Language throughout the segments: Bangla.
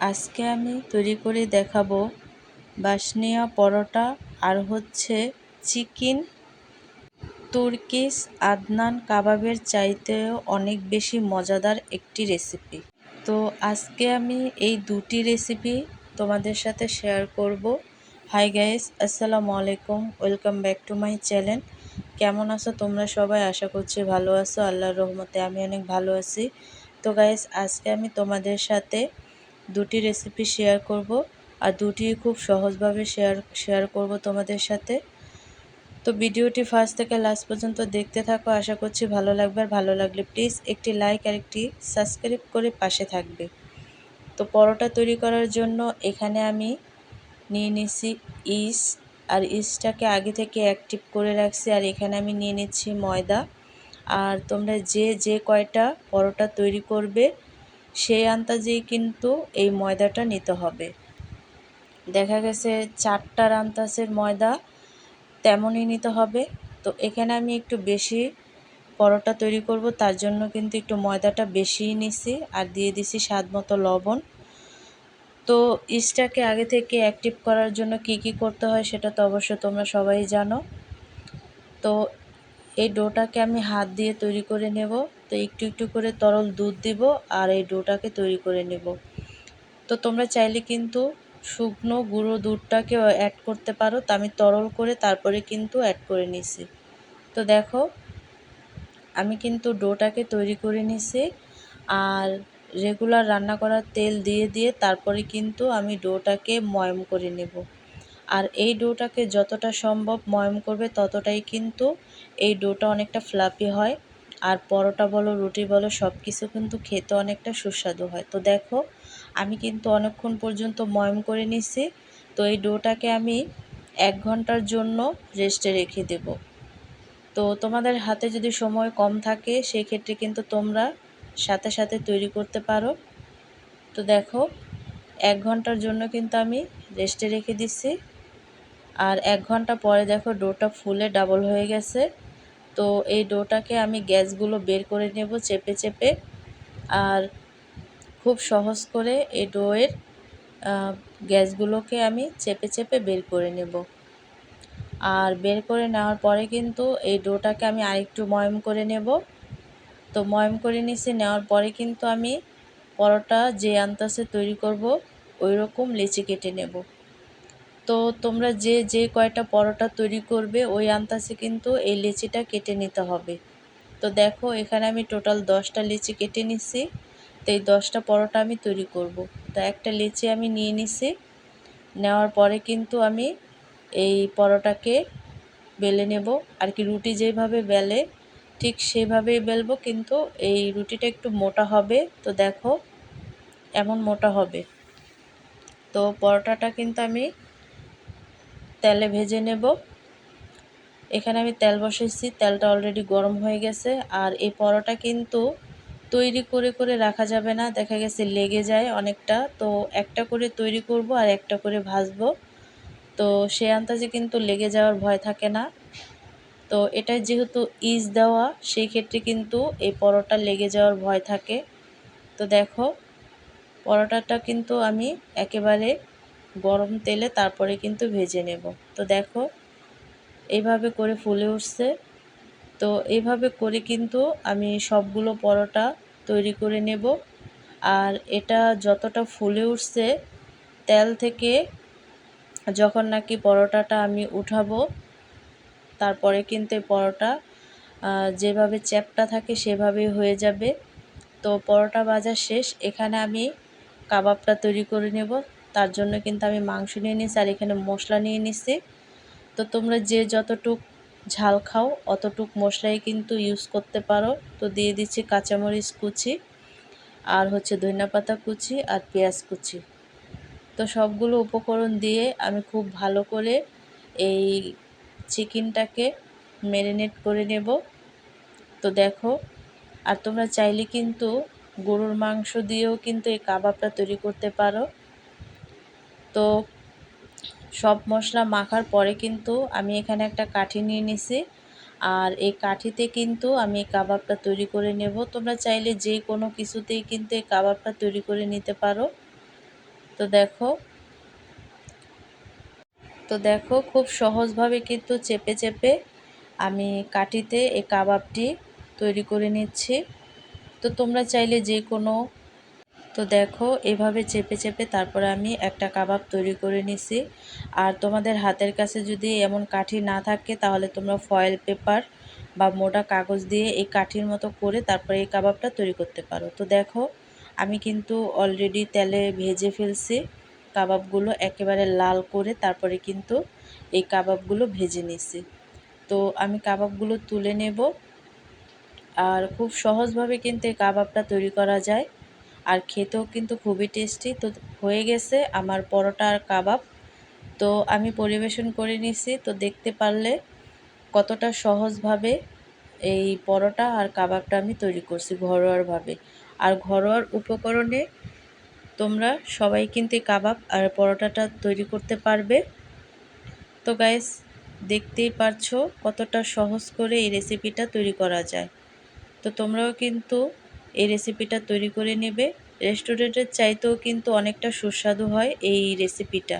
আজকে আমি তৈরি করে দেখাবো বাসনিয়া পরোটা আর হচ্ছে চিকেন তুর্কিস আদনান কাবাবের চাইতেও অনেক বেশি মজাদার একটি রেসিপি। তো আজকে আমি এই দুটি রেসিপি তোমাদের সাথে শেয়ার করব। হাই গাইস, আসসালামু আলাইকুম, welcome back to my channel. কেমন আছো তোমরা সবাই? আশা করছি ভালো আছো। আল্লাহর রহমতে আমি অনেক ভালো আছি। তো গাইস, আজকে আমি তোমাদের সাথে দুটি রেসিপি শেয়ার করব আর দুটি খুব সহজভাবে শেয়ার শেয়ার করব তোমাদের সাথে। তো ভিডিওটি ফার্স্ট থেকে লাস্ট পর্যন্ত দেখতে থাকো। আশা করছি ভালো লাগবে। আর ভালো লাগলে প্লিজ একটি লাইক আর একটি সাবস্ক্রাইব করে পাশে থাকবে। তো পরোটা তৈরি করার জন্য এখানে আমি নিয়ে নিচ্ছি ইস, আর ইসটাকে আগে থেকে অ্যাক্টিভ করে রাখছি। আর এখানে আমি নিয়ে নিচ্ছি ময়দা। আর তোমরা যে যে কয়টা পরোটা তৈরি করবে সেই আন্দাজেই কিন্তু এই ময়দাটা নিতে হবে। দেখা গেছে চারটার আন্দাজের ময়দা তেমনই নিতে হবে। তো এখানে আমি একটু বেশি পরোটা তৈরি করব, তার জন্য কিন্তু একটু ময়দাটা বেশিই নিছি আর দিয়ে দিছি স্বাদ মতো লবণ। তো ইস্টটাকে আগে থেকে অ্যাক্টিভ করার জন্য কি কি করতে হয় সেটা তো অবশ্য তোমরা সবাই জানো। তো এই ডোটাকে আমি হাত দিয়ে তৈরি করে নেব। তো একটু একটু করে তরল দুধ দিব আর এই ডোটাকে তৈরি করে নেব। তো তোমরা চাইলে কিন্তু শুকনো গুঁড়ো দুধটাকেও অ্যাড করতে পারো। তো আমি তরল করে তারপরে কিন্তু অ্যাড করে নিছি। তো দেখো, আমি কিন্তু ডোটাকে তৈরি করে নিছি আর রেগুলার রান্না করার তেল দিয়ে দিয়ে তারপরে কিন্তু আমি ডোটাকে ময়ম করে নেব। আর এই ডোটাকে যতটা সম্ভব ময়ম করবে ততটাই কিন্তু এই ডোটা অনেকটা ফ্লাপি হয়। আর পরোটা বলো, রুটি বলো সব কিছু কিন্তু খেতে অনেকটা সুস্বাদু হয়। তো দেখো, আমি কিন্তু অনেকক্ষণ পর্যন্ত ময়ম করে নিছি। তো এই ডোটাকে আমি এক ঘণ্টার জন্য রেস্টে রেখে দেব। তো তোমাদের হাতে যদি সময় কম থাকে সেই ক্ষেত্রে কিন্তু তোমরা সাথে সাথে তৈরি করতে পারো। তো দেখো, এক ঘণ্টার জন্য কিন্তু আমি রেস্টে রেখে দিচ্ছি আর এক ঘণ্টা পরে দেখো ডোটা ফুলে ডাবল হয়ে গেছে। তো এই ডোটাকে আমি গ্যাসগুলো বের করে নেব চেপে চেপে। আর খুব সহজ করে এই ডোয়ের গ্যাসগুলোকে আমি চেপে চেপে বের করে নেব। আর বের করে নেওয়ার পরে কিন্তু এই ডোটাকে আমি আরেকটু ময়ম করে নেব। তো ময়ম করে নিছি নেওয়ার পরে কিন্তু আমি পরোটা যে আন্তাসে তৈরি করব ওই রকম লেচি কেটে নেব। তো তোমরা যে যে কয়টা পরোটা তৈরি করবে, ওই আন্তাসে কিন্তু এই লিচিটা কেটে নিতে হবে। তো দেখো, এখানে আমি টোটাল দশটা লিচি কেটে নিছি। তো এই দশটা পরোটা আমি তৈরি করব। তো একটা লিচি আমি নিয়ে নিছি। নেওয়ার পরে কিন্তু আমি এই পরোটাকে বেলে নেব। আর কি রুটি যেভাবে বেলে, ঠিক সেভাবেই বেলবো, কিন্তু এই রুটিটা একটু মোটা হবে। তো দেখো, এমন মোটা হবে। তো পরোটাটা কিন্তু আমি তেলে ভেজে নেব। এখানে আমি তেল বসেছি তেলটা অলরেডি গরম হয়ে গেছে। আর এই পরোটা কিন্তু তৈরি করে করে রাখা যাবে না, দেখা গেছে লেগে যায় অনেকটা। তো একটা করে তৈরি করব আর একটা করে ভাজবো। তো সে আন্দাজে কিন্তু লেগে যাওয়ার ভয় থাকে না। তো এটা যেহেতু ইজ দেওয়া, সেই ক্ষেত্রে কিন্তু এই পরোটা লেগে যাওয়ার ভয় থাকে। তো দেখো, পরোটাটা কিন্তু আমি একেবারে গরম তেলে তারপরে কিন্তু ভেজে নেব। তো দেখো এইভাবে করে ফুলে উঠছে। তো এইভাবে করে কিন্তু আমি সবগুলো পরোটা তৈরি করে নেব। আর এটা যতটা ফুলে উঠছে, তেল থেকে যখন নাকি পরোটাটা আমি উঠাবো, তারপরে কিন্তু এই পরোটা যেভাবে চ্যাপটা থাকে সেভাবেই হয়ে যাবে। তো পরোটা ভাজা শেষ। এখানে আমি কাবাবটা তৈরি করে নেব। তার জন্য কিন্তু আমি মাংস নিয়ে নিছি আর এখানে মশলা নিয়ে নিছি। তো তোমরা যে যতটুক ঝাল খাও, অতটুক মশলাই কিন্তু ইউজ করতে পারো। তো দিয়ে দিচ্ছি কাঁচামরিচ কুচি আর হচ্ছে ধনিয়া পাতা কুচি আর পেঁয়াজ কুচি। তো সবগুলো উপকরণ দিয়ে আমি খুব ভালো করে এই চিকেনটাকে ম্যারিনেট করে নেব। তো দেখো, আর তোমরা চাইলে কিন্তু গরুর মাংস দিয়েও কিন্তু এই কাবাবটা তৈরি করতে পারো। তো সব মশলা মাখার পরে কিন্তু আমি এখানে একটা কাঠি নিয়ে নিছি। আর এই কাঠিতে কিন্তু আমি কাবাবটা তৈরি করে নেব। তোমরা চাইলে যে কোনো কিছুতেই কিন্তু এই কাবাবটা তৈরি করে নিতে পারো। তো দেখো তো দেখো খুব সহজভাবে কিন্তু চেপে চেপে আমি কাঠিতে এই কাবাবটি তৈরি করে নিচ্ছি। তো তোমরা চাইলে যে কোনো তো দেখো, এভাবে চেপে চেপে তারপরে আমি একটা কাবাব তৈরি করে নিছি। আর তোমাদের হাতের কাছে যদি এমন কাঠি না থাকে, তাহলে তোমরা ফয়েল পেপার বা মোটা কাগজ দিয়ে এই কাঠির মতো করে তারপরে এই কাবাবটা তৈরি করতে পারো। তো দেখো, আমি কিন্তু অলরেডি তেলে ভেজে ফেলছি কাবাবগুলো একেবারে লাল করে, তারপরে কিন্তু এই কাবাবগুলো ভেজে নিছি। তো আমি কাবাবগুলো তুলে নেব। আর খুব সহজভাবে কিন্তু এই কাবাবটা তৈরি করা যায়। আর খেতেও কিন্তু খুবই টেস্টি তো হয়ে গেছে আমার পরোটা আর কাবাব। তো আমি পরিবেশন করে নিছি। তো দেখতে পারলে কতটা সহজভাবে এই পরোটা আর কাবাবটা আমি তৈরি করছি ঘরোয়ারভাবে আর ঘরোয়ার উপকরণে তোমরা সবাই কিন্তু কাবাব আর পরোটাটা তৈরি করতে পারবে। তো গাইস দেখতেই পারছ কতটা সহজ করে এই রেসিপিটা তৈরি করা যায়। তো তোমরাও কিন্তু এই রেসিপিটা তৈরি করে নেবে। রেস্টুরেন্টের চাইতেও কিন্তু অনেকটা সুস্বাদু হয় এই রেসিপিটা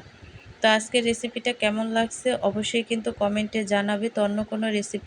তো আজকের রেসিপিটা কেমন লাগছে? অবশ্যই কিন্তু কমেন্টে জানাবে। তো অন্য কোনো রেসিপি